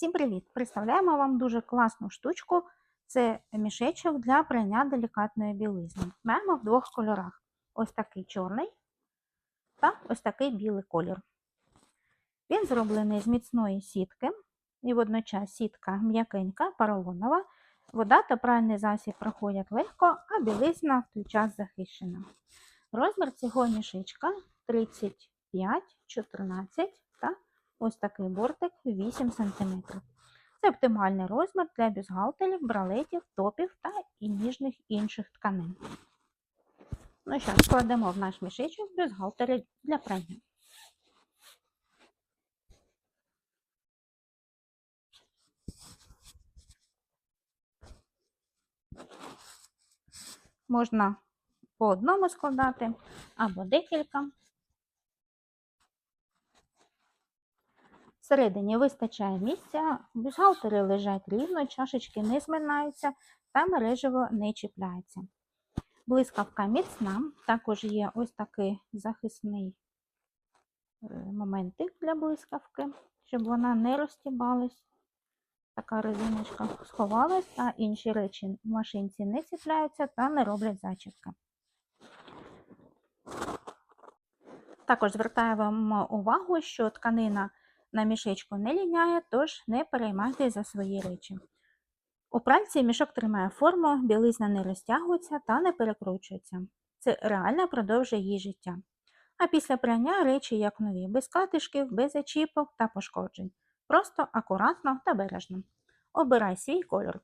Всім привіт! Представляємо вам дуже класну штучку. Це мішечок для прання делікатної білизни. Маємо в двох кольорах: ось такий чорний та ось такий білий колір. Він зроблений з міцної сітки, і водночас сітка м'якенька, поролонова. Вода та пральний засіб проходять легко, а білизна в той час захищена. Розмір цього мішечка 35, 14 та ось такий бортик 8 см. Це оптимальний розмір для бюстгальтерів, бралетів, топів та і ніжних інших тканин. Ну що, складемо в наш мішечок бюстгальтери для прання. Можна по одному складати або декілька. Всередині вистачає місця, бюстгальтери лежать рівно, чашечки не зминаються та мережево не чіпляється. Блискавка міцна, також є ось такий захисний е, моментик для блискавки, щоб вона не розтібалась. Така резиночка сховалась, а інші речі в машинці не чіпляються та не роблять зачіпки. Також звертаю вам увагу, що тканина на мішечку не ліняє, тож не переймайте за свої речі. У пральці мішок тримає форму, білизна не розтягується та не перекручується. Це реально продовжує її життя. А після прання речі як нові, без катишків, без зачіпок та пошкоджень. Просто акуратно та бережно. Обирай свій кольор.